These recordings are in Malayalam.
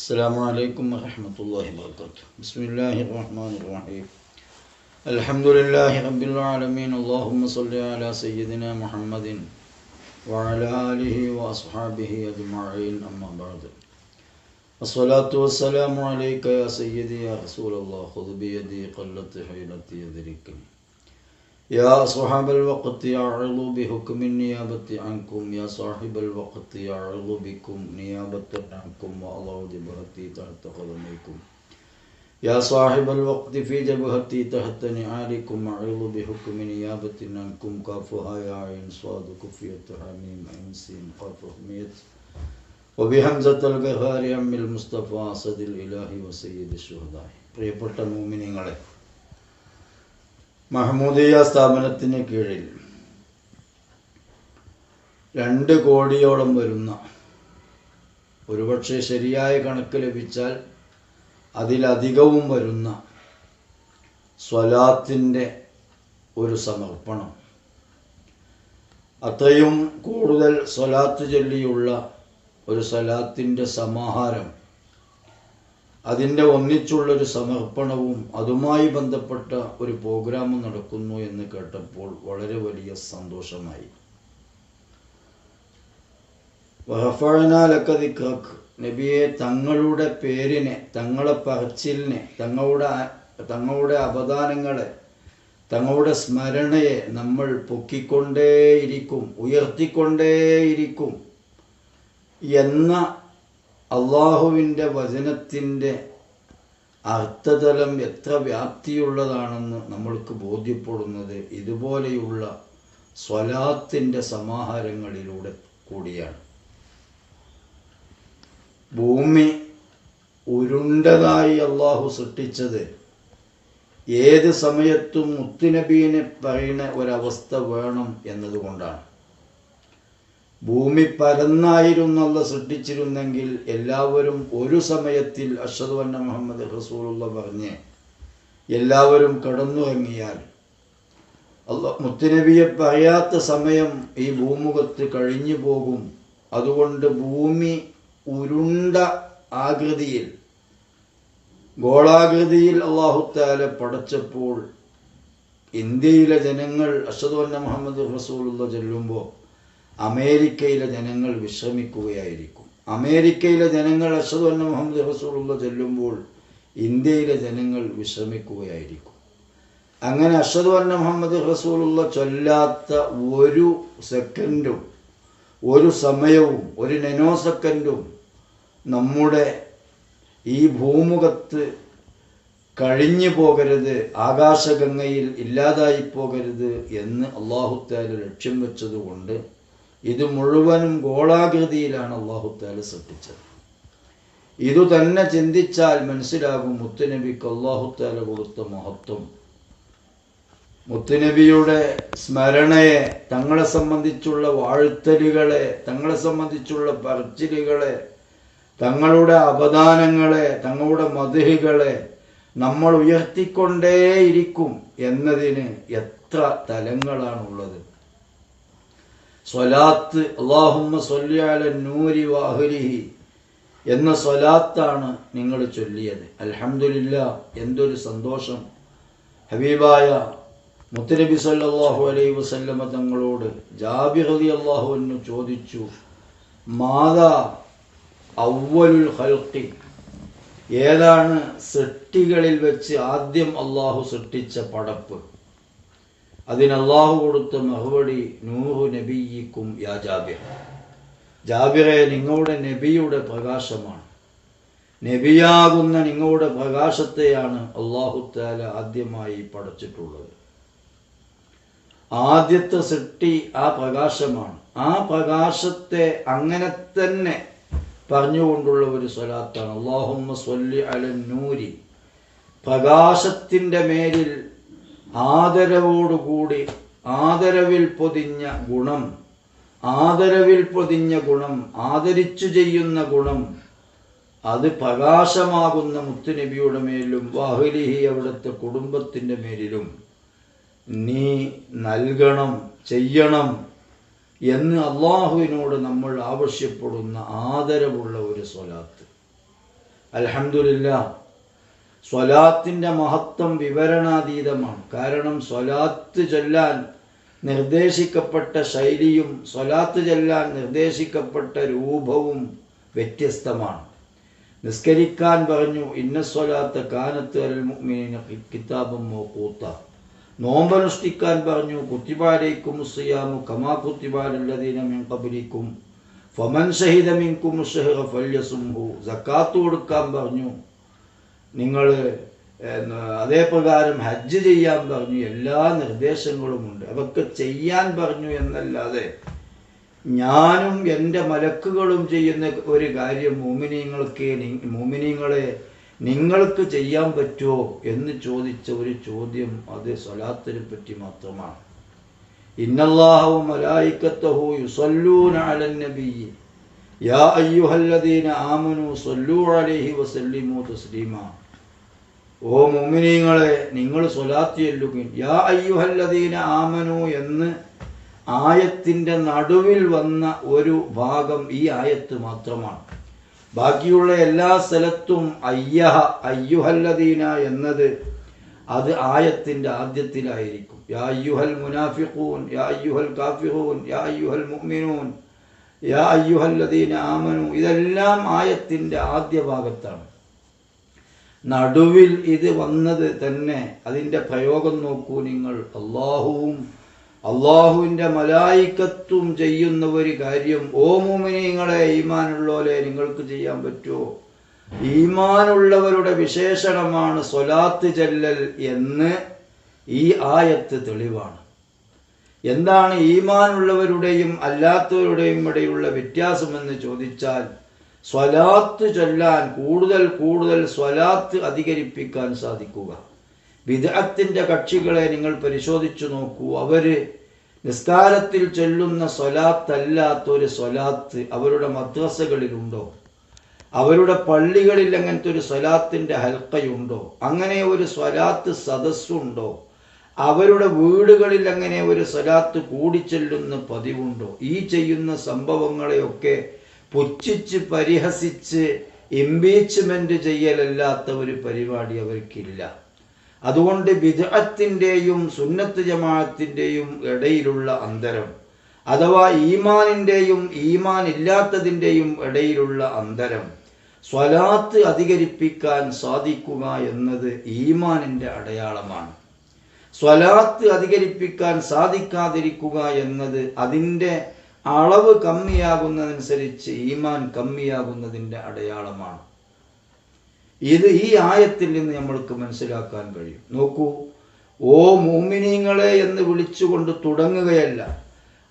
السلام عليكم ورحمة الله وبركاته بسم الله الرحمن الرحيم الحمد لله رب العالمين اللهم صل على سيدنا محمد وعلى آله وأصحابه أجمعين أما بعد الصلاة والسلام عليك يا سيدي يا رسول الله خذ بيدي قلت حيلتي يدركني يا صاحب الوقت يعرض بحكم النيابة عنكم يا صاحب الوقت يعرض بكم نيابة عنكم والله جبهتي تحت قدميكم يا صاحب الوقت في جبهتي تحت نعالكم أعرض بحكم نيابة عنكم كافها يا عين صاد كفية حميم عين سين قاف حميت وبحمزة القهار أم المصطفى أسد الإله وسيد الشهداء പ്രിയപ്പെട്ട മൂമിനിങ്ങളെ മഹമൂദിയ സ്ഥാപനത്തിന് കീഴിൽ രണ്ട് കോടിയോളം വരുന്ന ഒരുപക്ഷെ ശരിയായ കണക്ക് ലഭിച്ചാൽ അതിലധികവും വരുന്ന സ്വലാത്തിന്റെ ഒരു സമർപ്പണം. അത്രയും കൂടുതൽ സ്വലാത്ത് ചൊല്ലിയുള്ള ഒരു സ്വലാത്തിന്റെ സമാഹാരം അതിന്റെ ഒന്നിച്ചുള്ളൊരു സമർപ്പണവും അതുമായി ബന്ധപ്പെട്ട ഒരു പ്രോഗ്രാം നടക്കുന്നു എന്ന് കേട്ടപ്പോൾ വളരെ വലിയ സന്തോഷമായി. നബിയെ തങ്ങളുടെ പേരിനെ തങ്ങളെ പറച്ചിലിനെ തങ്ങളുടെ തങ്ങളുടെ അവദാനങ്ങളെ തങ്ങളുടെ സ്മരണയെ നമ്മൾ പൊക്കിക്കൊണ്ടേയിരിക്കും ഉയർത്തിക്കൊണ്ടേയിരിക്കും എന്ന അള്ളാഹുവിന്റെ വചനത്തിന്റെ അർത്ഥതലം എത്ര വ്യാപ്തിയുള്ളതാണെന്ന് നമ്മൾക്ക് ബോധ്യപ്പെടുന്നത് ഇതുപോലെയുള്ള സ്വലാത്തിന്റെ സമാഹാരങ്ങളിലൂടെ കൂടിയാണ്. ഭൂമി ഉരുണ്ടതായി അള്ളാഹു സൃഷ്ടിച്ചത് ഏത് സമയത്തും മുത്തുനബീനെ പറയുന്ന ഒരവസ്ഥ വേണം എന്നതുകൊണ്ടാണ്. ഭൂമി പരന്നായിരുന്നല്ല സൃഷ്ടിച്ചിരുന്നെങ്കിൽ എല്ലാവരും ഒരു സമയത്തിൽ അഷദ് വന്ന മുഹമ്മദ് റസൂലുള്ള പറഞ്ഞ് എല്ലാവരും കടന്നുറങ്ങിയാൽ. അല്ല മുത്തുനബിയെ പറയാത്ത സമയം ഈ ഭൂമുഖത്ത് കഴിഞ്ഞു പോകും. അതുകൊണ്ട് ഭൂമി ഉരുണ്ട ആകൃതിയിൽ ഗോളാകൃതിയിൽ അള്ളാഹുത്താല പടച്ചപ്പോൾ ഇന്ത്യയിലെ ജനങ്ങൾ അഷദ് വന്ന മുഹമ്മദ് റസൂലുള്ള ചെല്ലുമ്പോൾ അമേരിക്കയിലെ ജനങ്ങൾ വിശ്രമിക്കുകയായിരിക്കും. അമേരിക്കയിലെ ജനങ്ങൾ അഷദ് അന്ന മുഹമ്മദ് റസൂലുള്ള ചെല്ലുമ്പോൾ ഇന്ത്യയിലെ ജനങ്ങൾ വിശ്രമിക്കുകയായിരിക്കും. അങ്ങനെ അഷദ് അന്ന മുഹമ്മദ് റസൂലുള്ള ചൊല്ലാത്ത ഒരു സെക്കൻഡും ഒരു സമയവും ഒരു നെനോ സെക്കൻഡും നമ്മുടെ ഈ ഭൂമുഖത്ത് കഴിഞ്ഞു പോകരുത് ആകാശഗംഗയിൽ ഇല്ലാതായി പോകരുത് എന്ന് അള്ളാഹുത്താല ലക്ഷ്യം വെച്ചതുകൊണ്ട് ഇത് മുഴുവനും ഗോളാകൃതിയിലാണ് അള്ളാഹുത്താല സൃഷ്ടിച്ചത്. ഇതു തന്നെ ചിന്തിച്ചാൽ മനസ്സിലാകും മുത്തുനബിക്ക് അള്ളാഹുത്താല കൊടുത്ത മഹത്വം. മുത്തുനബിയുടെ സ്മരണയെ തങ്ങളെ സംബന്ധിച്ചുള്ള വാഴ്ത്തലുകളെ തങ്ങളെ സംബന്ധിച്ചുള്ള പറച്ചിലുകളെ തങ്ങളുടെ അവദാനങ്ങളെ തങ്ങളുടെ മധുഹികളെ നമ്മൾ ഉയർത്തിക്കൊണ്ടേയിരിക്കും എന്നതിന് എത്ര തലങ്ങളാണുള്ളത്. സ്വലാത്ത് അള്ളാഹുമ്മ സൊല്ലിയാല നൂരി വാഹുലിഹി എന്ന സ്വലാത്താണ് നിങ്ങൾ ചൊല്ലിയത്. അലഹമുല്ല എന്തൊരു സന്തോഷം. ഹബീബായ മുത്തനബി സല്ലാഹു അലൈ വസല്ലമ തങ്ങളോട് ജാബിർ അലി എന്ന് ചോദിച്ചു മാതാ ഔവലുൽ ഹൽക്കി ഏതാണ് സൃഷ്ടികളിൽ വെച്ച് ആദ്യം അള്ളാഹു സൃഷ്ടിച്ച പടപ്പ്? അതിന് അള്ളാഹു കൊടുത്ത മറുപടി നൂഹു നബിയിക്കും യാ ജാബിർ. ജാബിറെ നിങ്ങളുടെ നബിയുടെ പ്രകാശമാണ്. നബിയാകുന്ന നിങ്ങളുടെ പ്രകാശത്തെയാണ് അള്ളാഹു താല ആദ്യമായി പടച്ചിട്ടുള്ളത്. ആദ്യത്തെ സൃഷ്ടി ആ പ്രകാശമാണ്. ആ പ്രകാശത്തെ അങ്ങനെ തന്നെ പറഞ്ഞുകൊണ്ടുള്ള ഒരു സ്വലാത്താണ്. അള്ളാഹുമ്മ സ്വല്ലി അല നൂരി. പ്രകാശത്തിന്റെ മേലിൽ ആദരവോടുകൂടി ആദരവിൽ പൊതിഞ്ഞ ഗുണം ആദരവിൽ പൊതിഞ്ഞ ഗുണം ആദരിച്ചു ചെയ്യുന്ന ഗുണം അത് പ്രകാശമാകുന്ന മുത്തുനബിയുടെ മേലും വാഹുലിഹി അവിടുത്തെ കുടുംബത്തിന്റെ മേലിലും നീ നൽകണം ചെയ്യണം എന്ന് അള്ളാഹുവിനോട് നമ്മൾ ആവശ്യപ്പെടുന്ന ആദരവുള്ള ഒരു സ്വലാത്ത്. അൽഹംദുലില്ല സ്വലാത്തിന്റെ മഹത്വം വിവരണാതീതമാണ്. കാരണം സ്വലാത്ത് ചൊല്ലാൻ നിർദ്ദേശിക്കപ്പെട്ട ശൈലിയും സ്വലാത്ത് ചൊല്ലാൻ നിർദ്ദേശിക്കപ്പെട്ട രൂപവും വ്യത്യസ്തമാണ്. നിസ്കരിക്കാൻ പറഞ്ഞു ഇന്ന സ്വലാത്ത് കാനത്ത് മുഅ്മിനീന കിതാബും മൗഖൂത്ത. നോമ്പനുഷ്ഠിക്കാൻ പറഞ്ഞു കുത്തിപാലേക്കും സിയാമു കമാ കുത്തിബാലല്ലദീന മിൻ ഖബ്ലിക്കും ഫമൻ ഷഹിദ ഫല്യസും ഫല്യസുംഹു സക്കാത്ത് കൊടുക്കാൻ പറഞ്ഞു നിങ്ങൾ അതേപ്രകാരം ഹജ്ജ് ചെയ്യാൻ പറഞ്ഞു എല്ലാ നിർദ്ദേശങ്ങളുമുണ്ട് അതൊക്കെ ചെയ്യാൻ പറഞ്ഞു എന്നല്ലാതെ ഞാനും എന്റെ മലക്കുകളും ചെയ്യുന്ന ഒരു കാര്യം മോമിനിയങ്ങൾക്ക് മോമിനിയങ്ങളെ നിങ്ങൾക്ക് ചെയ്യാൻ പറ്റുമോ എന്ന് ചോദിച്ച ഒരു ചോദ്യം അത് സ്വലാത്തിനെ പറ്റി മാത്രമാണ്. ഇന്നല്ലാഹു മലായിക്കത്തഹു യുസല്ലൂന യാ അയ്യുഹല്ലദീന സല്ലൂ അലൈഹി ഓ മുഅ്മിനീങ്ങളെ നിങ്ങൾ സ്വലാത്ത് ചൊല്ലുകയും യാ അയ്യുഹല്ലദീന ആമനു എന്ന് ആയത്തിന്റെ നടുവിൽ വന്ന ഒരു ഭാഗം ഈ ആയത്ത് മാത്രമാണ്. ബാക്കിയുള്ള എല്ലാ സ്ഥലത്തും അയ്യഹ അയ്യുഹല്ലദീന എന്നത് അത് ആയത്തിന്റെ ആദ്യത്തിലായിരിക്കും. യാ അയ്യുഹൽ മുനാഫിഖൂൻ യാ അയ്യുഹൽ കാഫിഹൂൻ യാ അയ്യുഹൽ മുഅ്മിനൂൻ യാ അയ്യുഹല്ലദീന ആമനു ഇതെല്ലാം ആയത്തിന്റെ ആദ്യ ഭാഗത്താണ്. നടുവിൽ ഇത് വന്നത് തന്നെ അതിന്റെ പ്രയോഗം നോക്കൂ നിങ്ങൾ. അള്ളാഹുവും അള്ളാഹുവിന്റെ മലായിക്കത്തും ചെയ്യുന്ന ഒരു കാര്യം ഓ മോമിനിങ്ങളെ ഈമാനുള്ളോലെ നിങ്ങൾക്ക് ചെയ്യാൻ പറ്റുമോ? ഈമാനുള്ളവരുടെ വിശേഷണമാണ് സ്വലാത്ത് ചെല്ലൽ എന്ന് ഈ ആയത്ത് തെളിവാണ്. എന്താണ് ഈമാനുള്ളവരുടെയും അല്ലാത്തവരുടെയും ഇടയിലുള്ള വ്യത്യാസമെന്ന് ചോദിച്ചാൽ സ്വലാത്ത് ചൊല്ലാൻ കൂടുതൽ കൂടുതൽ സ്വലാത്ത് അധികരിപ്പിക്കാൻ സാധിക്കുക. വിദഗ്ധത്തിന്റെ കക്ഷികളെ നിങ്ങൾ പരിശോധിച്ചു നോക്കൂ. അവർ നിസ്കാരത്തിൽ ചൊല്ലുന്ന സ്വലാത്തല്ലാത്തൊരു സ്വലാത്ത് അവരുടെ മദ്രസകളിലുണ്ടോ? അവരുടെ പള്ളികളിൽ അങ്ങനത്തെ ഒരു സ്വലാത്തിന്റെ ഹൽക്കയുണ്ടോ അങ്ങനെ ഒരു സ്വലാത്ത് സദസ്സുണ്ടോ? അവരുടെ വീടുകളിൽ അങ്ങനെ ഒരു സ്വലാത്ത് കൂടിച്ചെല്ലുന്ന പതിവുണ്ടോ? ഈ ചെയ്യുന്ന സംഭവങ്ങളെയൊക്കെ പുച്ഛിച്ച് പരിഹസിച്ച് ഇംപീച്ച്മെന്റ് ചെയ്യലല്ലാത്ത ഒരു പരിപാടി അവർക്കില്ല. അതുകൊണ്ട് ബിദഅത്തിന്റെയും സുന്നത്ത് ജമാഅത്തിന്റെയും ഇടയിലുള്ള അന്തരം അഥവാ ഈമാനിന്റെയും ഈമാൻ ഇല്ലാത്തതിന്റെയും ഇടയിലുള്ള അന്തരം സ്വലാത്ത് അധികരിപ്പിക്കാൻ സാധിക്കുക എന്നത് ഈമാനിന്റെ അടയാളമാണ്. സ്വലാത്ത് അധികരിപ്പിക്കാൻ സാധിക്കാതിരിക്കുക എന്നത് അതിന്റെ അളവ് കമ്മിയാകുന്നതനുസരിച്ച് ഈമാൻ കമ്മിയാകുന്നതിന്റെ അടയാളമാണ്. ഇത് ഈ ആയത്തിൽ നിന്ന് നമ്മൾക്ക് മനസ്സിലാക്കാൻ കഴിയും. നോക്കൂ ഓ മൂമിനീങ്ങളെ എന്ന് വിളിച്ചുകൊണ്ട് തുടങ്ങുകയല്ല.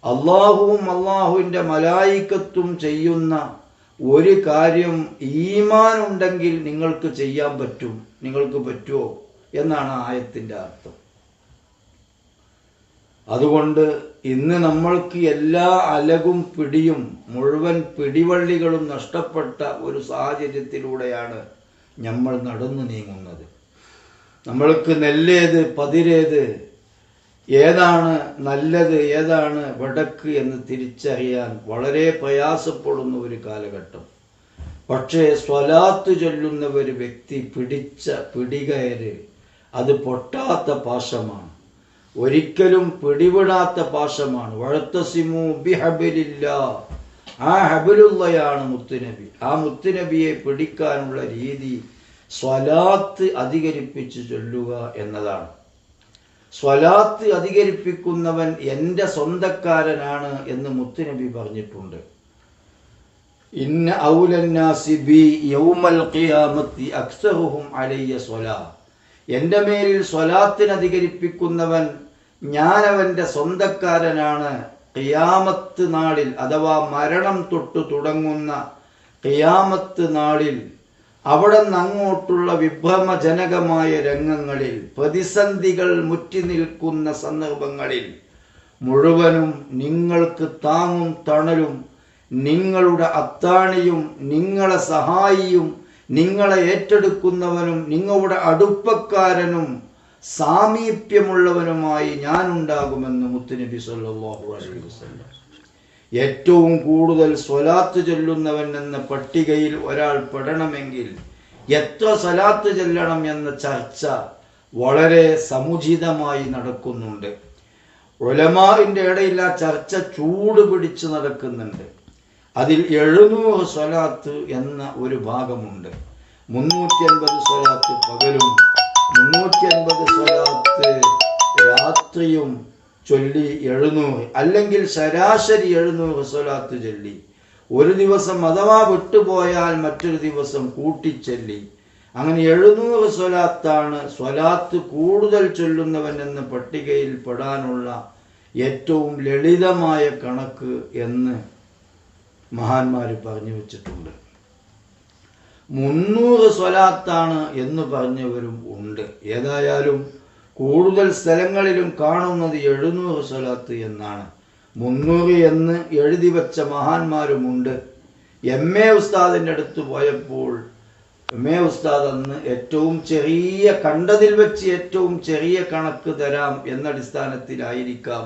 അള്ളാഹുവും അള്ളാഹുവിന്റെ മലായിക്കത്തും ചെയ്യുന്ന ഒരു കാര്യം ഈമാൻ ഉണ്ടെങ്കിൽ നിങ്ങൾക്ക് ചെയ്യാൻ പറ്റും. നിങ്ങൾക്ക് പറ്റുമോ എന്നാണ് ആയത്തിന്റെ അർത്ഥം. അതുകൊണ്ട് ഇന്ന് നമ്മൾക്ക് എല്ലാ അലകും പിടിയും മുഴുവൻ പിടിവള്ളികളും നഷ്ടപ്പെട്ട ഒരു സാഹചര്യത്തിലൂടെയാണ് നമ്മൾ നടന്നു നീങ്ങുന്നത്. നമ്മൾക്ക് നെല്ലേത് പതിരേത് ഏതാണ് നല്ലത് ഏതാണ് വടക്ക് എന്ന് തിരിച്ചറിയാൻ വളരെ പ്രയാസപ്പെടുന്ന ഒരു കാലഘട്ടം. പക്ഷേ സ്വലാത്ത് ചൊല്ലുന്ന ഒരു വ്യക്തി പിടിച്ച പിടികയര് അത് പൊട്ടാത്ത പാശമാണ്. ഒരിക്കലും പിടിവിടാത്ത പാശമാണ് വഴത്തസിമു ആ ഹബിലുള്ളയാണ് മുത്തുനബി. ആ മുത്തുനബിയെ പിടിക്കാനുള്ള രീതി സ്വലാത്ത് അധികരിപ്പിച്ച് ചൊല്ലുക എന്നതാണ്. സ്വലാത്ത് അധികരിപ്പിക്കുന്നവൻ എന്റെ സ്വന്തക്കാരനാണ് എന്ന് മുത്തുനബി പറഞ്ഞിട്ടുണ്ട്. ഇന്ന ഔലന്നാസി ബി യൗമൽ ഖിയാമത്തി അലയ്യ സ്വലാ. എന്റെ മേലിൽ സ്വലാത്തിന് അധികരിപ്പിക്കുന്നവൻ ഞാൻ സ്വന്തക്കാരനാണ്. ഖിയാമത്ത് നാളിൽ അഥവാ മരണം തൊട്ട് തുടങ്ങുന്ന ഖിയാമത്ത് നാളിൽ അവിടെ നിന്നങ്ങോട്ടുള്ള വിഭ്രമജനകമായ രംഗങ്ങളിൽ പ്രതിസന്ധികൾ മുറ്റി നിൽക്കുന്ന സന്ദർഭങ്ങളിൽ മുഴുവനും നിങ്ങൾക്ക് താങ്ങും തണലും നിങ്ങളുടെ അത്താണിയും നിങ്ങളെ സഹായിയും നിങ്ങളെ ഏറ്റെടുക്കുന്നവനും നിങ്ങളുടെ അടുപ്പക്കാരനും സാമീപ്യമുള്ളവനുമായി ഞാൻ ഉണ്ടാകുമെന്ന് മുത്തുനബി സല്ലാഹു അലൈഹി വസല്ലം. ഏറ്റവും കൂടുതൽ സ്വലാത്ത് ചൊല്ലുന്നവൻ എന്ന പട്ടികയിൽ ഒരാൾ പെടണമെങ്കിൽ എത്ര സ്വലാത്ത് ചെല്ലണം എന്ന ചർച്ച വളരെ സമുചിതമായി നടക്കുന്നുണ്ട്. ഒലമാവിന്റെ ഇടയിൽ ആ ചർച്ച ചൂട് പിടിച്ച് നടക്കുന്നുണ്ട്. അതിൽ എഴുന്നൂറ് സ്വലാത്ത് എന്ന ഒരു ഭാഗമുണ്ട്. മുന്നൂറ്റി അൻപത് സ്വലാത്ത് പകലും മുന്നൂറ്റി അൻപത് സ്വലാത്ത് രാത്രിയും ചൊല്ലി എഴുന്നൂറ് അല്ലെങ്കിൽ ശരാശരി എഴുന്നൂറ് സ്വലാത്ത് ചൊല്ലി. ഒരു ദിവസം അഥവാ വിട്ടുപോയാൽ മറ്റൊരു ദിവസം കൂട്ടിച്ചൊല്ലി. അങ്ങനെ എഴുന്നൂറ് സ്വലാത്താണ് സ്വലാത്ത് കൂടുതൽ ചൊല്ലുന്നവൻ എന്ന പട്ടികയിൽ പെടാനുള്ള ഏറ്റവും ലളിതമായ കണക്ക് എന്ന് മഹാന്മാർ പറഞ്ഞു വെച്ചിട്ടുണ്ട്. മുന്നൂറ് സ്വലാത്താണ് എന്ന് പറഞ്ഞവരും ഉണ്ട്. ഏതായാലും കൂടുതൽ സ്ഥലങ്ങളിലും കാണുന്നത് എഴുന്നൂറ് സ്വലാത്ത് എന്നാണ്. മുന്നൂറ് എന്ന് എഴുതി വച്ച മഹാന്മാരുമുണ്ട്. എം എ ഉസ്താദിന്റെ അടുത്ത് പോയപ്പോൾ എം എ ഉസ്താദ് അന്ന് ഏറ്റവും ചെറിയ കണ്ടതിൽ വെച്ച് ഏറ്റവും ചെറിയ കണക്ക് തരാം എന്നടിസ്ഥാനത്തിലായിരിക്കാം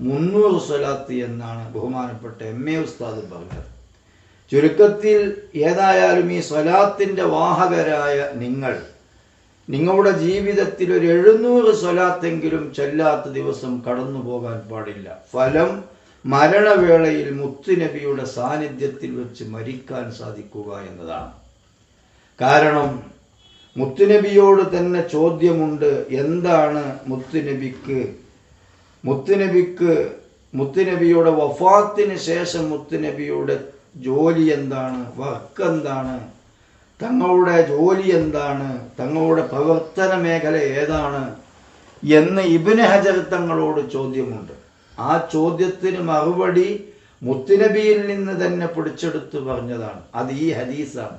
മുന്നൂറ് സ്വലാത്ത് എന്നാണ് ബഹുമാനപ്പെട്ട എം എ ഉസ്താദ് പറഞ്ഞത്. ചുരുക്കത്തിൽ ഏതായാലും ഈ സ്വലാത്തിന്റെ വാഹകരായ നിങ്ങൾ നിങ്ങളുടെ ജീവിതത്തിൽ ഒരു എഴുന്നൂറ് സ്വലാത്തെങ്കിലും ചെല്ലാത്ത ദിവസം കടന്നു പോകാൻ പാടില്ല. ഫലം മരണവേളയിൽ മുത്തുനബിയുടെ സാന്നിധ്യത്തിൽ വെച്ച് മരിക്കാൻ സാധിക്കുക എന്നതാണ്. കാരണം മുത്തുനബിയോട് തന്നെ ചോദ്യമുണ്ട് എന്താണ് മുത്തുനബിക്ക്? മുത്തുനബിക്ക് മുത്തുനബിയുടെ വഫാത്തിന് ശേഷം മുത്തുനബിയുടെ ജോലി എന്താണ്? വർക്ക് എന്താണ്? തങ്ങളുടെ ജോലി എന്താണ്? തങ്ങളുടെ പ്രവർത്തന മേഖല ഏതാണ്? എന്ന് ഇബിന് ഹജർ തങ്ങളോട് ചോദ്യമുണ്ട്. ആ ചോദ്യത്തിന് മറുപടി മുത്തുനബിയിൽ നിന്ന് തന്നെ പിടിച്ചെടുത്ത് പറഞ്ഞതാണ്. അത് ഈ ഹദീസാണ്.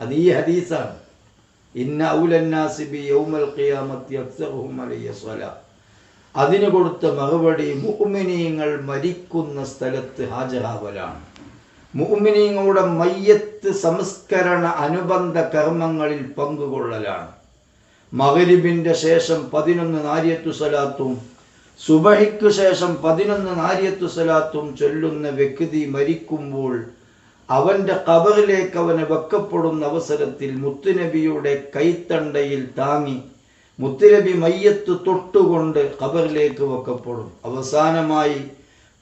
അത് ഈ ഹദീസാണ്. ഇന്ന ഔലന്നാസിബി യൗമൽ അതിന് കൊടുത്ത മറുപടി മുഹ്മിനീങ്ങൾ മരിക്കുന്ന സ്ഥലത്ത് ഹാജരാവലാണ്. മുഅ്മിനീങ്ങളുടെ മയ്യത്ത് സംസ്കരണ അനുബന്ധ കർമ്മങ്ങളിൽ പങ്കുകൊള്ളലാണ്. മകരിബിന്റെ ശേഷം പതിനൊന്ന് നാര്യത്തു സലാത്തും സുബഹിക്ക് ശേഷം പതിനൊന്ന് നാര്യത്തു സലാത്തും ചൊല്ലുന്ന വ്യക്തി മരിക്കുമ്പോൾ അവന്റെ കബറിലേക്ക് അവന് വെക്കപ്പെടുന്ന അവസരത്തിൽ മുത്തുനബിയുടെ കൈത്തണ്ടയിൽ താങ്ങി മുത്തുനബി മയ്യത്ത് തൊട്ടുകൊണ്ട് കബറിലേക്ക് വെക്കപ്പെടും. അവസാനമായി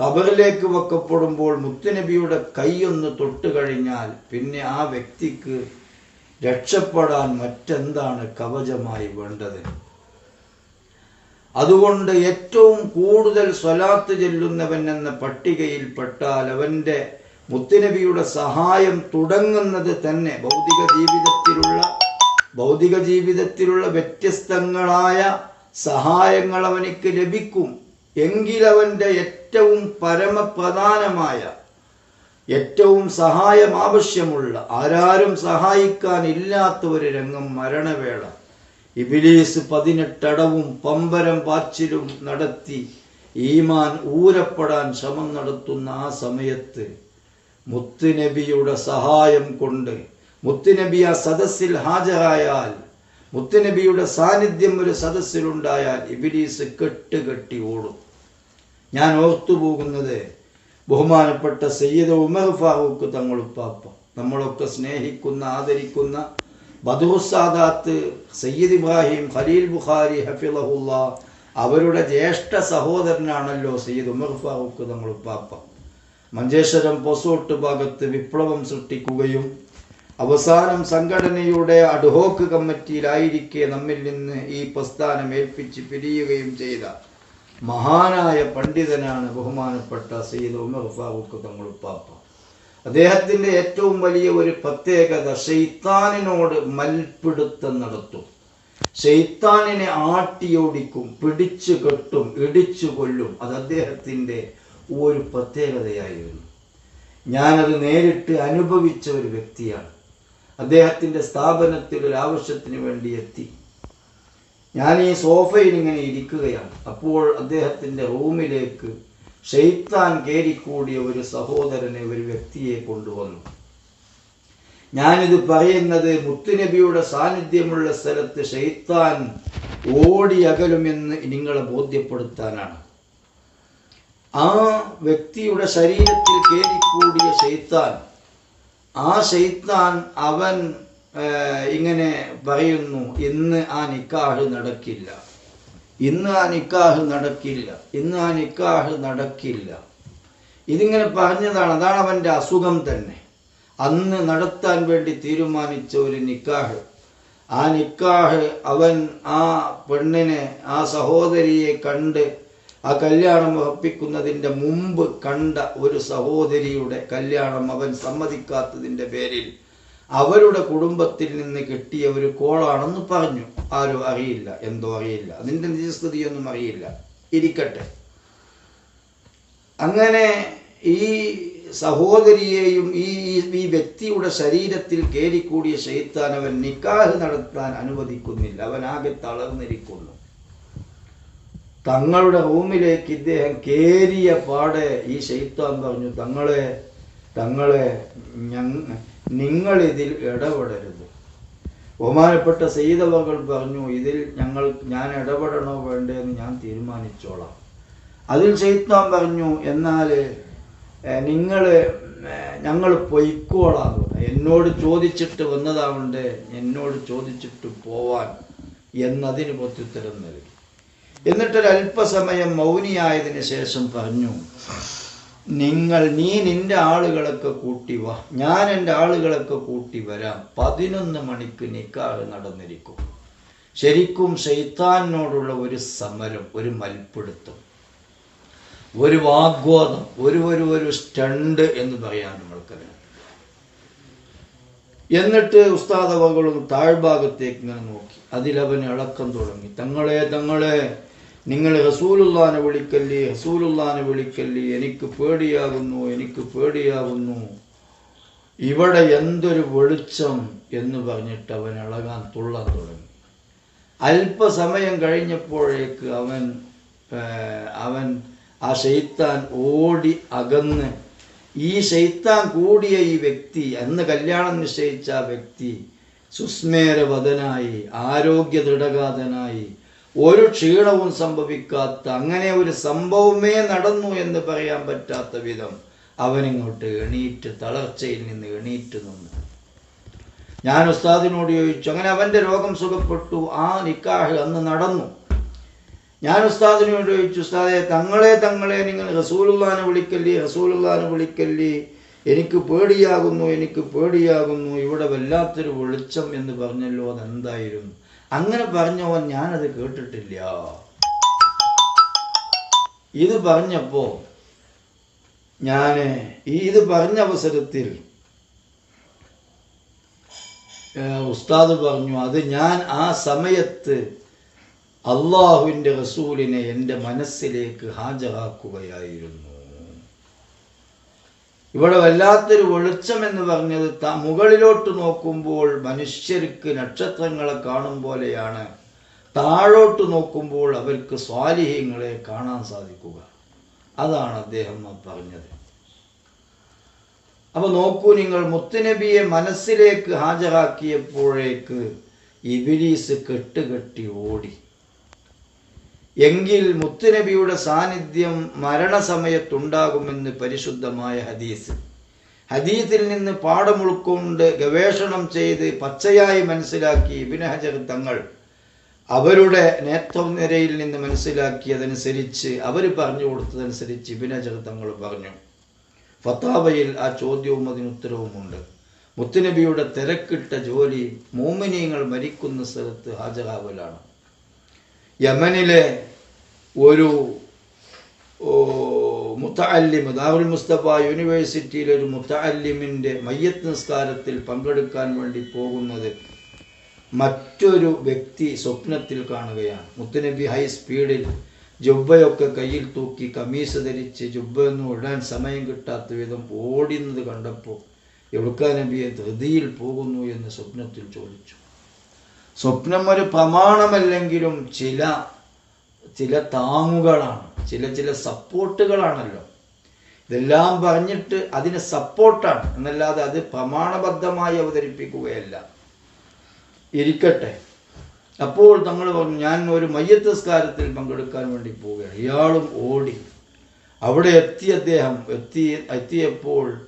ഖബറിലേക്ക് വെക്കപ്പെടുമ്പോൾ മുത്തുനബിയുടെ കൈയൊന്ന് തൊട്ട് കഴിഞ്ഞാൽ പിന്നെ ആ വ്യക്തിക്ക് രക്ഷപ്പെടാൻ മറ്റെന്താണ് കവചമായി വേണ്ടത്? അതുകൊണ്ട് ഏറ്റവും കൂടുതൽ സ്വലാത്ത് ചെല്ലുന്നവൻ എന്ന പട്ടികയിൽപ്പെട്ടാൽ അവന്റെ മുത്തുനബിയുടെ സഹായം തുടങ്ങുന്നത് തന്നെ ഭൗതിക ജീവിതത്തിലുള്ള ഭൗതിക ജീവിതത്തിലുള്ള വ്യത്യസ്തങ്ങളായ സഹായങ്ങൾ അവനിക്ക് ലഭിക്കും. എങ്കിലവന്റെ ഏറ്റവും പരമപ്രധാനമായ ഏറ്റവും സഹായം ആവശ്യമുള്ള ആരാരും സഹായിക്കാൻ ഇല്ലാത്ത ഒരു രംഗം മരണവേള. ഇബിലീസ് പതിനെട്ടടവും പമ്പരം പാച്ചിലും നടത്തി ഈമാൻ ഊരപ്പെടാൻ ശ്രമം നടത്തുന്ന ആ സമയത്ത് മുത്തുനബിയുടെ സഹായം കൊണ്ട് മുത്തുനബി ആ സദസ്സിൽ ഹാജരായാൽ മുത്തുനബിയുടെ സാന്നിധ്യം ഒരു സദസ്സിലുണ്ടായാൽ ഇബിലീസ് കെട്ടുകെട്ടി ഓടും. ഞാൻ ഓർത്തുപോകുന്നത് ബഹുമാനപ്പെട്ട സയ്യിദ് ഉമർ ഫാറൂഖ് തങ്ങളുപ്പാപ്പ നമ്മളൊക്കെ സ്നേഹിക്കുന്ന ആദരിക്കുന്ന ബദുസാദാത്ത് സയ്യിദ് ഇബ്രാഹിം ഖലീൽ ബുഖാരി ഹഫിളഹുല്ല അവരുടെ ജ്യേഷ്ഠ സഹോദരനാണല്ലോ സയ്യിദ് ഉമർ ഫാറൂഖ് തങ്ങളുപ്പാപ്പ മഞ്ചേശ്വരം പൊസോട്ട് ഭാഗത്ത് വിപ്ലവം സൃഷ്ടിക്കുകയും അവസാനം സംഘടനയുടെ അഡ്ഹോക്ക് കമ്മിറ്റിയിലായിരിക്കെ നമ്മിൽ നിന്ന് ഈ പ്രസ്ഥാനം ഏൽപ്പിച്ച് പിരിയുകയും ചെയ്ത മഹാനായ പണ്ഡിതനാണ് ബഹുമാനപ്പെട്ട സയ്യിദ് ഉമർ ഫാറൂഖ് തങ്ങളുപ്പാപ്പ അദ്ദേഹത്തിന്റെ ഏറ്റവും വലിയ ഒരു പ്രത്യേകത ഷെയ്ത്താനിനോട് മൽപിടുത്തം നടത്തും. ഷെയ്ത്താനിനെ ആട്ടിയോടിക്കും പിടിച്ചു കെട്ടും ഇടിച്ചു കൊല്ലും. അത് അദ്ദേഹത്തിന്റെ ഒരു പ്രത്യേകതയായിരുന്നു. ഞാനത് നേരിട്ട് അനുഭവിച്ച ഒരു വ്യക്തിയാണ്. അദ്ദേഹത്തിന്റെ സ്ഥാപനത്തിൽ ഒരു ആവശ്യത്തിന് വേണ്ടി എത്തി. ഞാൻ ഈ സോഫയിൽ ഇങ്ങനെ ഇരിക്കുകയാണ്. അപ്പോൾ അദ്ദേഹത്തിന്റെ റൂമിലേക്ക് ഷെയ്ത്താൻ കയറിക്കൂടിയ ഒരു സഹോദരനെ ഒരു വ്യക്തിയെ കൊണ്ടുവന്നു. ഞാനിത് പറയുന്നത് മുത്തുനബിയുടെ സാന്നിധ്യമുള്ള സ്ഥലത്ത് ഷെയ്ത്താൻ ഓടി അകലുമെന്ന് നിങ്ങളെ ബോധ്യപ്പെടുത്താനാണ്. ആ വ്യക്തിയുടെ ശരീരത്തിൽ കയറിക്കൂടിയ ഷെയ്ത്താൻ ആ ഷെയ്ത്താൻ അവൻ ഇങ്ങനെ പറയുന്നു ഇന്ന് ആ നിക്കാഹ് നടക്കില്ല. ഇന്ന് ആ നിക്കാഹ് നടക്കില്ല. ഇന്ന് ആ നിക്കാഹ് നടക്കില്ല. ഇതിങ്ങനെ പറഞ്ഞതാണ്. അതാണ് അവന്റെ അസുഖം തന്നെ. അന്ന് നടത്താൻ വേണ്ടി തീരുമാനിച്ച ഒരു നിക്കാഹ്. ആ നിക്കാഹ് അവൻ ആ പെണ്ണിനെ ആ സഹോദരിയെ കണ്ട് ആ കല്യാണം ഉറപ്പിക്കുന്നതിന്റെ മുമ്പ് കണ്ട ഒരു സഹോദരിയുടെ കല്യാണം അവൻ സമ്മതിക്കാത്തതിന്റെ പേരിൽ അവരുടെ കുടുംബത്തിൽ നിന്ന് കിട്ടിയ ഒരു കോളാണെന്ന് പറഞ്ഞു. ആരും അറിയില്ല. എന്തോ അറിയില്ല. അതിന്റെ നിജസ്ഥിതിയൊന്നും അറിയില്ല. ഇരിക്കട്ടെ. അങ്ങനെ ഈ സഹോദരിയെയും ഈ ഈ- വ്യക്തിയുടെ ശരീരത്തിൽ കയറിക്കൂടിയ ശൈത്താൻ അവൻ നിക്കാഹ് നടത്താൻ അനുവദിക്കുന്നില്ല. അവൻ ആകെ തളർന്നിരിക്കുന്നു. തങ്ങളുടെ റൂമിലേക്ക് ഇദ്ദേഹം കേറിയ പാടെ ഈ ശൈത്താൻ പറഞ്ഞു തങ്ങളെ തങ്ങളെ നിങ്ങൾ ഇതിൽ ഇടപെടരുത്. ബഹുമാനപ്പെട്ട സയ്യിദവകൾ പറഞ്ഞു ഇതിൽ ഞങ്ങൾ ഞാൻ ഇടപെടണോ വേണ്ടെന്ന് ഞാൻ തീരുമാനിച്ചോളാം. അതിൽ ശൈത്താൻ പറഞ്ഞു എന്നാൽ നിങ്ങൾ ഞങ്ങൾ പൊയ്ക്കോളാം. എന്നോട് ചോദിച്ചിട്ട് വന്നതാവണ്ടേ എന്നോട് ചോദിച്ചിട്ട് പോവാൻ എന്നതിന് പ്രത്യുത്തരം നൽകി. എന്നിട്ടൊരു അല്പസമയം മൗനിയായതിനു ശേഷം പറഞ്ഞു നിങ്ങൾ നീ നിന്റെ ആളുകളൊക്കെ കൂട്ടി വാ. ഞാൻ എന്റെ ആളുകളൊക്കെ കൂട്ടി വരാം. പതിനൊന്ന് മണിക്ക് നിക്കാഹ് നടന്നിരിക്കും. ശരിക്കും ഷെയ്ത്താനോടുള്ള ഒരു സമരം ഒരു മൽപ്പിടുത്തം ഒരു വാഗ്വാദം ഒരു ഒരു ഒരു സ്റ്റണ്ട് എന്ന് പറയാൻ നമ്മൾക്കറിയാം എന്നിട്ട് ഉസ്താദവകളും താഴ്ഭാഗത്തേക്ക് ഇങ്ങനെ നോക്കി. അതിലവൻ ഇളക്കം തുടങ്ങി. തങ്ങളെ തങ്ങളെ നിങ്ങൾ റസൂലുള്ളാനെ വിളിക്കല്ലേ റസൂലുള്ളാനെ വിളിക്കല്ലേ എനിക്ക് പേടിയാകുന്നു എനിക്ക് പേടിയാകുന്നു. ഇവിടെ എന്തൊരു വെളിച്ചം എന്ന് പറഞ്ഞിട്ട് അവൻ ഇളകാൻ തുള്ളാൻ തുടങ്ങി. അല്പസമയം കഴിഞ്ഞപ്പോഴേക്ക് അവൻ അവൻ ആ ശൈത്താൻ ഓടി അകന്ന് ഈ ശൈത്താൻ കൂടിയ ഈ വ്യക്തി അന്ന് കല്യാണം നിശ്ചയിച്ച ആ വ്യക്തി സുസ്മേരവതനായി ആരോഗ്യ ദൃഢഗാതനായി ഒരു ക്ഷീണവും സംഭവിക്കാത്ത അങ്ങനെ ഒരു സംഭവമേ നടന്നു എന്ന് പറയാൻ പറ്റാത്ത വിധം അവനിങ്ങോട്ട് എണീറ്റ് തളർച്ചയിൽ നിന്ന് എണീറ്റ് നിന്നു. ഞാൻ ഉസ്താദിനോട് ചോദിച്ചു അങ്ങനെ അവന്റെ രോഗം സുഖപ്പെട്ടു? ആ നിക്കാഹ് അന്ന് നടന്നു. ഞാൻ ഉസ്താദിനോട് ചോദിച്ചു ഉസ്താദെ തങ്ങളെ തങ്ങളെ നിങ്ങൾ റസൂലുള്ളാനെ വിളിക്കല്ലേ? റസൂലുള്ളാനെ വിളിക്കല്ലേ? എനിക്ക് പേടിയാകുന്നു എനിക്ക് പേടിയാകുന്നു ഇവിടെ വല്ലാത്തൊരു വെളിച്ചം എന്ന് പറഞ്ഞല്ലോ അതെന്തായിരുന്നു? അങ്ങനെ പറഞ്ഞവൻ ഞാനത് കേട്ടിട്ടില്ല. ഇത് പറഞ്ഞപ്പോൾ ഞാൻ ഈ ഇത് പറഞ്ഞ അവസരത്തിൽ ഉസ്താദ് പറഞ്ഞു അത് ഞാൻ ആ സമയത്ത് അള്ളാഹുവിന്റെ റസൂലിനെ എന്റെ മനസ്സിലേക്ക് ഹാജരാക്കുകയായിരുന്നു. ഇവിടെ വല്ലാത്തൊരു വെളിച്ചം എന്ന് പറഞ്ഞത് മുകളിലോട്ട് നോക്കുമ്പോൾ മനുഷ്യർക്ക് നക്ഷത്രങ്ങളെ കാണും പോലെയാണ്. താഴോട്ട് നോക്കുമ്പോൾ അവർക്ക് സ്വാലിഹ്യങ്ങളെ കാണാൻ സാധിക്കുക. അതാണ് അദ്ദേഹം പറഞ്ഞത്. അപ്പൊ നോക്കൂ നിങ്ങൾ മുത്തുനബിയെ മനസ്സിലേക്ക് ഹാജരാക്കിയപ്പോഴേക്ക് ഇബിലീസ് കെട്ടുകെട്ടി ഓടി. എങ്കിൽ മുത്തുനബിയുടെ സാന്നിധ്യം മരണസമയത്തുണ്ടാകുമെന്ന് പരിശുദ്ധമായ ഹദീസ്. ഹദീസിൽ നിന്ന് പാഠം ഉൾക്കൊണ്ട് ഗവേഷണം ചെയ്ത് പച്ചയായി മനസ്സിലാക്കി ഇബിന് ഹജർ തങ്ങൾ അവരുടെ നേത്രനിരയിൽ നിന്ന് മനസ്സിലാക്കിയതനുസരിച്ച് അവർ പറഞ്ഞു കൊടുത്തതനുസരിച്ച് ഇബിന് ഹജർ തങ്ങൾ പറഞ്ഞു. ഫത്താബയിൽ ആ ചോദ്യവും അതിന് ഉത്തരവുമുണ്ട്. മുത്തുനബിയുടെ തിരക്കിട്ട ജോലി മോമിനിയങ്ങൾ മരിക്കുന്ന സ്ഥലത്ത് ഹാജരാവലാണ്. യമനിലെ ഒരു മുത്തഅല്ലിം ദാറുൽ മുസ്തഫ യൂണിവേഴ്സിറ്റിയിലെ ഒരു മുത്തഅല്ലിമിന്റെ മയ്യത്ത് നിസ്കാരത്തിൽ പങ്കെടുക്കാൻ വേണ്ടി പോകുന്നത് മറ്റൊരു വ്യക്തി സ്വപ്നത്തിൽ കാണുകയാണ്. മുത്തനബി ഹൈ സ്പീഡിൽ ജുബ്ബയൊക്കെ കയ്യിൽ തൂക്കി കമീസ് ധരിച്ച് ജുബ്ബയൊന്നും ഇടാൻ സമയം കിട്ടാത്ത വിധം ഓടുന്നത് കണ്ടപ്പോൾ എവിടുക്കാനബിയെ ധൃതിയിൽ പോകുന്നു എന്ന് സ്വപ്നത്തിൽ ചോദിച്ചു. സ്വപ്നം ഒരു പ്രമാണമല്ലെങ്കിലും ചില ചില താങ്ങുകളാണ്. ചില ചില സപ്പോർട്ടുകളാണല്ലോ. ഇതെല്ലാം പറഞ്ഞിട്ട് അതിന് സപ്പോർട്ടാണ്. എന്നല്ലാതെ അത് പ്രമാണബദ്ധമായി അവതരിപ്പിക്കുകയല്ല. ഇരിക്കട്ടെ. അപ്പോൾ തങ്ങൾ പറഞ്ഞു ഞാൻ ഒരു മയ്യത്തസ്കാരത്തിൽ പങ്കെടുക്കാൻ വേണ്ടി പോവുകയാണ്. ഇയാളും ഓടി. അവിടെ എത്തി അദ്ദേഹം. എത്തി എത്തിയപ്പോൾ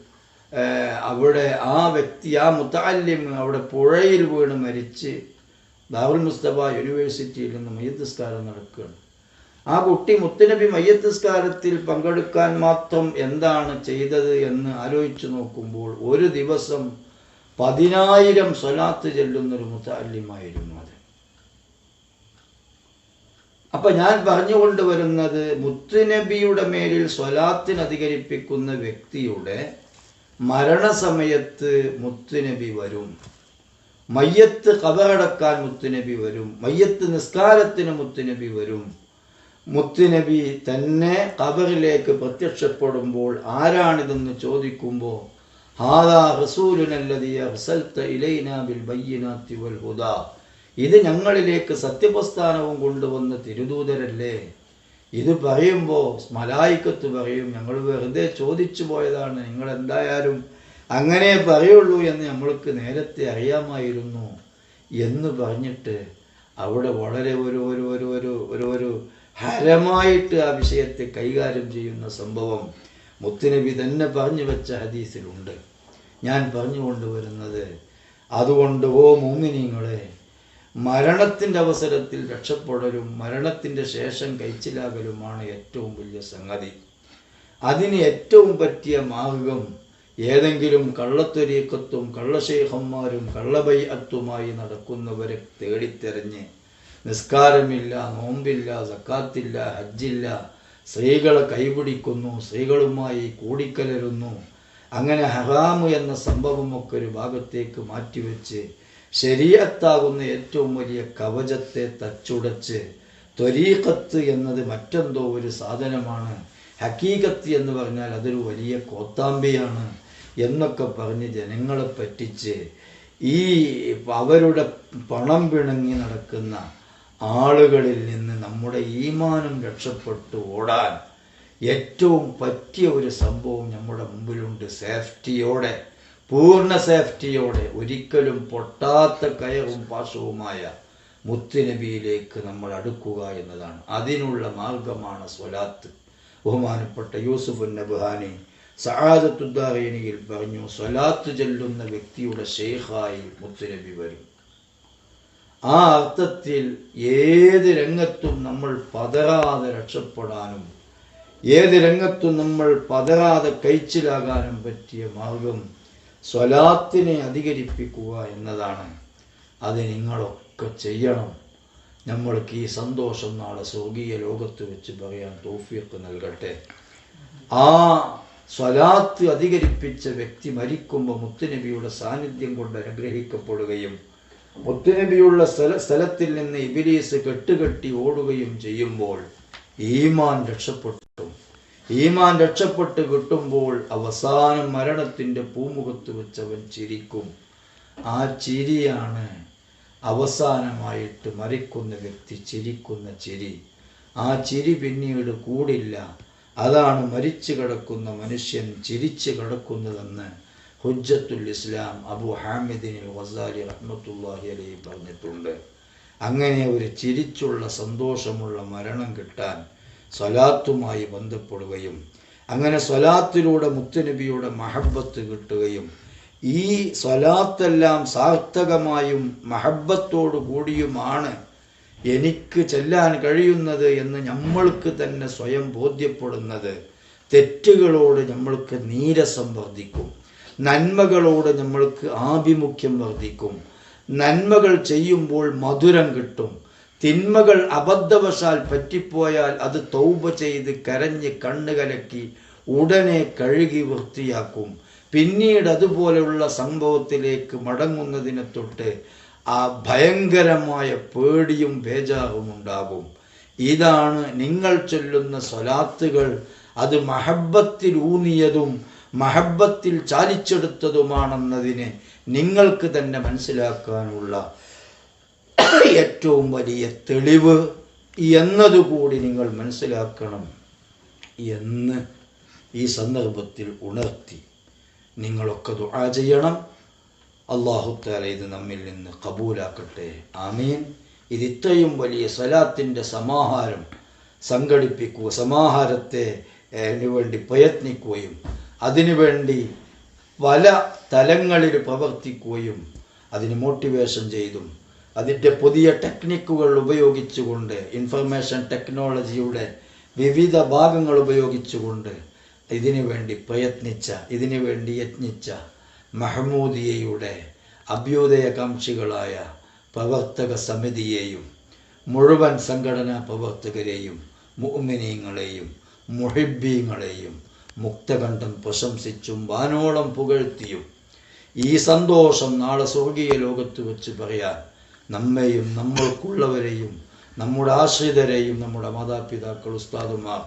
അവിടെ ആ വ്യക്തി ആ മുത്താലിം അവിടെ പുഴയിൽ വീണ് മരിച്ച് ദാറുൽ മുസ്തഫ യൂണിവേഴ്സിറ്റിയിൽ നിന്ന് മയ്യത്തസ്കാരം നടക്കുകയാണ്. ആ കുട്ടി മുത്തുനബി മയ്യത്തസ്കാരത്തിൽ പങ്കെടുക്കാൻ മാത്രം എന്താണ് ചെയ്തത് എന്ന് ആലോചിച്ചു നോക്കുമ്പോൾ ഒരു ദിവസം പതിനായിരം സ്വലാത്ത് ചെല്ലുന്നൊരു മുത്താലിമായിരുന്നു അത്. അപ്പൊ ഞാൻ പറഞ്ഞുകൊണ്ട് വരുന്നത് മുത്തുനബിയുടെ മേലിൽ സ്വലാത്തിന് അധികരിപ്പിക്കുന്ന വ്യക്തിയുടെ മരണസമയത്ത് മുത്തുനബി വരും. മയ്യത്ത് കബറടക്കാൻ മുത്തുനബി വരും മയ്യത്ത് നിസ്കാരത്തിന് മുത്തുനബി വരും. മുത്തുനബി തന്നെ കബറിലേക്ക് പ്രത്യക്ഷപ്പെടുമ്പോൾ ആരാണിതെന്ന് ചോദിക്കുമ്പോൾ ഹാദാ ബിൽ ഇത് ഞങ്ങളിലേക്ക് സത്യപ്രസ്ഥാനവും കൊണ്ടുവന്ന തിരുദൂതരല്ലേ? ഇത് പറയുമ്പോൾ മലായിക്കത്ത് പറയും ഞങ്ങൾ വെറുതെ ചോദിച്ചു പോയതാണ് നിങ്ങൾ എന്തായാലും അങ്ങനെ പറയുള്ളൂ എന്ന് നമ്മൾക്ക് നേരത്തെ അറിയാമായിരുന്നു എന്ന് പറഞ്ഞിട്ട് അവിടെ വളരെ ഒരു ഒരു ഒരു ഒരു ഒരു ഒരു ഹരമായിട്ട് ആ വിഷയത്തെ കൈകാര്യം ചെയ്യുന്ന സംഭവം മുത്തുനബി തന്നെ പറഞ്ഞു വെച്ച ഹദീസിലുണ്ട്. ഞാൻ പറഞ്ഞു കൊണ്ടുവരുന്നത് അതുകൊണ്ട് ഓ മോമിനിങ്ങളെ മരണത്തിന്റെ അവസരത്തിൽ രക്ഷപ്പെടലും മരണത്തിന്റെ ശേഷം കഴിച്ചിലാകലുമാണ് ഏറ്റവും വലിയ സംഗതി. അതിന് ഏറ്റവും പറ്റിയ മാർഗം ഏതെങ്കിലും കള്ളത്തൊരീക്കത്തും കള്ളശേഖന്മാരും കള്ളബൈഅത്തുമായി നടക്കുന്നവരെ തേടിത്തെറിഞ്ഞ് നിസ്കാരമില്ല നോമ്പില്ല സക്കാത്തില്ല ഹജ്ജില്ല സ്ത്രീകളെ കൈപിടിക്കുന്നു സ്ത്രീകളുമായി കൂടിക്കലരുന്നു. അങ്ങനെ ഹറാമ് എന്ന സംഭവമൊക്കെ ഒരു ഭാഗത്തേക്ക് മാറ്റിവെച്ച് ശരീരത്താകുന്ന ഏറ്റവും വലിയ കവചത്തെ തച്ചുടച്ച് ത്വരീഖത്ത് എന്നത് മറ്റെന്തോ ഒരു സാധനമാണ്. ഹക്കീകത്ത് എന്ന് പറഞ്ഞാൽ അതൊരു വലിയ കോത്താമ്പിയാണ്. എന്നൊക്കെ പറഞ്ഞ് ജനങ്ങളെ പറ്റിച്ച് ഈ അവരുടെ പണം പിണങ്ങി നടക്കുന്ന ആളുകളിൽ നിന്ന് നമ്മുടെ ഈമാനം രക്ഷപ്പെട്ടു ഓടാൻ ഏറ്റവും പറ്റിയ ഒരു സംഭവം നമ്മുടെ മുമ്പിലുണ്ട്. സേഫ്റ്റിയോടെ പൂർണ സേഫ്റ്റിയോടെ ഒരിക്കലും പൊട്ടാത്ത കയറും പാശവുമായ മുത്തുനബിയിലേക്ക് നമ്മൾ അടുക്കുക എന്നതാണ്. അതിനുള്ള മാർഗമാണ് സ്വലാത്ത്. ബഹുമാനപ്പെട്ട യൂസുഫ് നബ്ഹാനി സഹാദത്തുദ്ദാറീനിയിൽ പറഞ്ഞു സ്വലാത്ത് ചെല്ലുന്ന വ്യക്തിയുടെ ഷെയ്ഖായി മുത്തുനബി വരും. ആ അർത്ഥത്തിൽ ഏത് രംഗത്തും നമ്മൾ പതറാതെ രക്ഷപ്പെടാനും ഏത് രംഗത്തും നമ്മൾ പതറാതെ കഴിച്ചിലാകാനും പറ്റിയ മാർഗം സ്വലാത്തിനെ അധികരിപ്പിക്കുക എന്നതാണ്. അത് നിങ്ങളൊക്കെ ചെയ്യണം. നമ്മൾക്ക് ഈ സന്തോഷം നാളെ സ്വർഗീയ ലോകത്ത് വെച്ച് പറയാൻ തോഫിയൊക്കെ നൽകട്ടെ. ആ സ്വലാത്ത് അധികരിപ്പിച്ച വ്യക്തി മരിക്കുമ്പോൾ മുത്തുനബിയുടെ സാന്നിധ്യം കൊണ്ട് അനുഗ്രഹിക്കപ്പെടുകയും മുത്തുനബിയുള്ള സ്ഥല സ്ഥലത്തിൽ നിന്ന് ഇബിലീസ് കെട്ടുകെട്ടി ഓടുകയും ചെയ്യുമ്പോൾ ഈമാൻ രക്ഷപ്പെട്ടു. ഈമാൻ രക്ഷപ്പെട്ട് കിട്ടുമ്പോൾ അവസാനം മരണത്തിന്റെ പൂമുഖത്ത് വെച്ചവൻ ചിരിക്കും. ആ ചിരിയാണ് അവസാനമായിട്ട് മരിക്കുന്ന വ്യക്തി ചിരിക്കുന്ന ചിരി. ആ ചിരി പിന്നീട് കൂടില്ല. അതാണ് മരിച്ചു കിടക്കുന്ന മനുഷ്യൻ ചിരിച്ചു കിടക്കുന്നതെന്ന് ഹുജ്ജത്തുൽ ഇസ്ലാം അബു ഹാമിദിൻ വസാലി റഹ്മത്തുല്ലാഹി അലൈഹി പറഞ്ഞിട്ടുണ്ട്. അങ്ങനെ ഒരു ചിരിച്ചുള്ള സന്തോഷമുള്ള മരണം കിട്ടാൻ സ്വലാത്തുമായി ബന്ധപ്പെടുകയും അങ്ങനെ സ്വലാത്തിലൂടെ മുത്തുനബിയുടെ മഹബത്ത് കിട്ടുകയും ഈ സ്വലാത്തെല്ലാം സാർത്ഥകമായും മഹബത്തോടു കൂടിയുമാണ് എനിക്ക് ചെല്ലാൻ കഴിയുന്നത് എന്ന് നമ്മൾക്ക് തന്നെ സ്വയം ബോധ്യപ്പെടുന്നത് തെറ്റുകളോട് നമ്മൾക്ക് നീരസം വർദ്ധിക്കും. നന്മകളോട് നമ്മൾക്ക് ആഭിമുഖ്യം വർദ്ധിക്കും. നന്മകൾ ചെയ്യുമ്പോൾ മധുരം കിട്ടും. തിന്മകൾ അബദ്ധവശാൽ പറ്റിപ്പോയാൽ അത് തൗബ ചെയ്ത് കരഞ്ഞ് കണ്ണുകലക്കി ഉടനെ കഴുകി വൃത്തിയാക്കും. പിന്നീട് അതുപോലെയുള്ള സംഭവത്തിലേക്ക് മടങ്ങുന്നതിനെ തൊട്ട് ആ ഭയങ്കരമായ പേടിയും ബേജാറും ഉണ്ടാകും. ഇതാണ് നിങ്ങൾ ചൊല്ലുന്ന സ്വലാത്തുകൾ. അത് മഹബത്തിൽ ഊന്നിയതും മഹബത്തിൽ ചാലിച്ചെടുത്തതുമാണെന്നതിന് നിങ്ങൾക്ക് തന്നെ മനസ്സിലാക്കാനുള്ള ഏറ്റവും വലിയ തെളിവ് എന്നതുകൂടി നിങ്ങൾ മനസ്സിലാക്കണം എന്ന് ഈ സന്ദർഭത്തിൽ ഉണർത്തി. നിങ്ങളൊക്കെ ദുആ ചെയ്യണം. അള്ളാഹുത്താല ഇത് നമ്മിൽ നിന്ന് കബൂലാക്കട്ടെ. ആമീൻ. ഇത് ഇത്രയും വലിയ സലാത്തിന്റെ സമാഹാരം സംഘടിപ്പിക്കുക സമാഹാരത്തെ വേണ്ടി പ്രയത്നിക്കുകയും അതിനുവേണ്ടി പല തലങ്ങളിൽ പ്രവർത്തിക്കുകയും അതിന് മോട്ടിവേഷൻ ചെയ്തും അതിന്റെ പുതിയ ടെക്നിക്കുകൾ ഉപയോഗിച്ചുകൊണ്ട് ഇൻഫർമേഷൻ ടെക്നോളജിയുടെ വിവിധ ഭാഗങ്ങൾ ഉപയോഗിച്ചുകൊണ്ട് ഇതിനു വേണ്ടി പ്രയത്നിച്ച ഇതിനു വേണ്ടി യത്നിച്ച മഹമൂദിയയുടെ അഭ്യുദയകാംക്ഷികളായ പ്രവർത്തക സമിതിയെയും മുഴുവൻ സംഘടനാ പ്രവർത്തകരെയും മുഅ്മിനീങ്ങളെയും മുഹിബീങ്ങളെയും മുക്തകണ്ഠം പ്രശംസിച്ചും വാനോളം പുകഴ്ത്തിയും ഈ സന്തോഷം നാളെ സ്വർഗീയ ലോകത്ത് വെച്ച് പറയാൻ നമ്മെയും നമ്മൾക്കുള്ളവരെയും നമ്മുടെ ആശ്രിതരെയും നമ്മുടെ മാതാപിതാക്കൾ ഉസ്താദുമാർ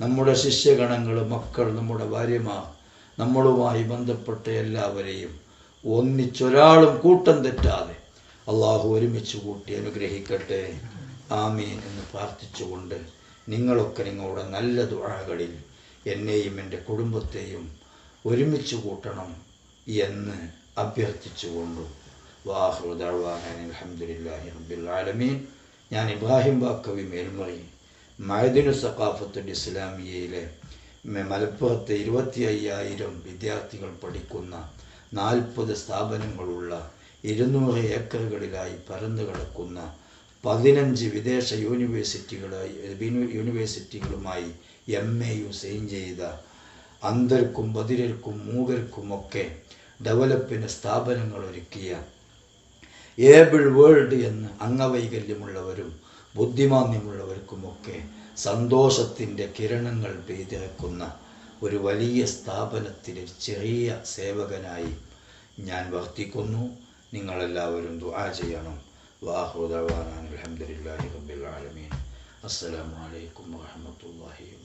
നമ്മുടെ ശിഷ്യഗണങ്ങൾ മക്കൾ നമ്മുടെ ഭാര്യമാർ നമ്മളുമായി ബന്ധപ്പെട്ട എല്ലാവരെയും ഒന്നിച്ചൊരാളും കൂട്ടം തെറ്റാതെ അള്ളാഹു ഒരുമിച്ച് കൂട്ടി അനുഗ്രഹിക്കട്ടെ. ആമീൻ എന്ന് പ്രാർത്ഥിച്ചുകൊണ്ട് നിങ്ങളൊക്കെ നിങ്ങളുടെ നല്ല ദുഴകളിൽ എന്നെയും എന്റെ കുടുംബത്തെയും ഒരുമിച്ച് കൂട്ടണം എന്ന് അഭ്യർത്ഥിച്ചുകൊണ്ടു. വാഹുദാൻ അലഹമുല്ലാഹി റബ്ബിൽ ആലമീൻ. ഞാൻ ഇബ്രാഹിം ബാക്കവി മേൽമറി മൈദിനു സഖാഫത്തുൽ ഇസ്ലാമിയയിലെ മലപ്പുറത്തെ ഇരുപത്തി അയ്യായിരം വിദ്യാർത്ഥികൾ പഠിക്കുന്ന നാൽപ്പത് സ്ഥാപനങ്ങളുള്ള ഇരുന്നൂറ് ഏക്കറുകളിലായി പരന്നു കിടക്കുന്ന പതിനഞ്ച് വിദേശ യൂണിവേഴ്സിറ്റികളായി യൂണിവേഴ്സിറ്റികളുമായി എം എ യു സൈൻ ചെയ്ത അന്തർക്കും ബതിരർക്കും മൂകർക്കുമൊക്കെ ഡെവലപ്പിന് സ്ഥാപനങ്ങൾ ഒരുക്കിയ ഏബിൾ വേൾഡ് എന്ന് അംഗവൈകല്യമുള്ളവരും ബുദ്ധിമാന്യമുള്ളവർക്കുമൊക്കെ സന്തോഷത്തിന്റെ കിരണങ്ങൾ പെയ്തിറക്കുന്ന ഒരു വലിയ സ്ഥാപനത്തിലെ ചെറിയ സേവകനായി ഞാൻ വർത്തിക്കുന്നു. നിങ്ങളെല്ലാവരും ദുആ ചെയ്യണം. വാഹുദവാൻ അലഹമുല്ലാഹി റബ്ബിൽ ആലമീൻ. അസ്സലാമു അലൈക്കും വറഹ്മത്തുള്ളാഹി